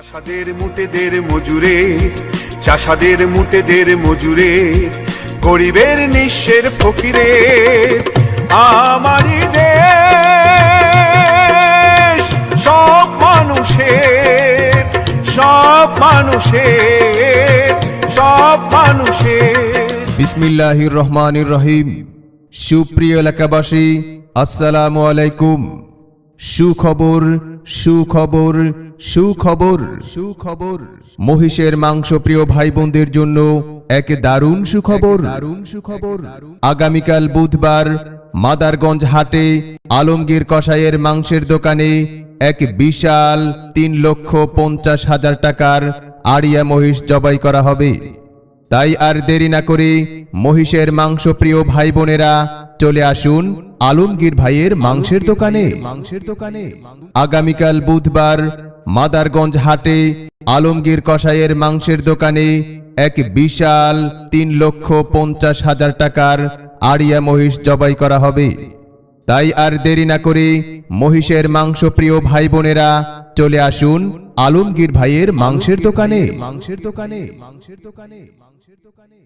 চাষাদের মুটেদের মজুরে, চাষাদের মুটেদের মজুরে, গরিবের নিঃস্বের ফকিরে, আমারই দেশ, সব মানুষের সব মানুষের সব মানুষের। বিসমিল্লাহির রহমানির রহিম। সুপ্রিয় এলাকাবাসী, আসসালামু আলাইকুম। সুখবর সুখবর সুখবর। সুখবর। মহিষের মাংস প্রিয় ভাই বোনদের জন্য এক দারুণ সুখবর। দারুণ সুখবর। আগামীকাল বুধবার মাদারগঞ্জ হাটে আলমগীর কসাইয়ের মাংসের দোকানে এক বিশাল তিন লক্ষ পঞ্চাশ হাজার টাকার আড়িয়া মহিষ জবাই করা হবে। তাই আর দেরি না করে মহিষের মাংস প্রিয় ভাই বোনেরা চলে আসুন আলমগীর ভাইয়ের মাংসের দোকানে। মাংসের দোকানে আগামীকাল বুধবার মাদারগঞ্জ হাটে আলমগীর কষাইয়ের মাংসের দোকানে এক বিশাল তিন লক্ষ পঞ্চাশ হাজার টাকার আড়িয়া মহিষ জবাই করা হবে। তাই আর দেরি না করে মহিষের মাংস প্রিয় ভাই বোনেরা চলে আসুন আলমগীর ভাইয়ের মাংসের দোকানে মাংসের দোকানে মাংসের দোকানে মাংসের দোকানে।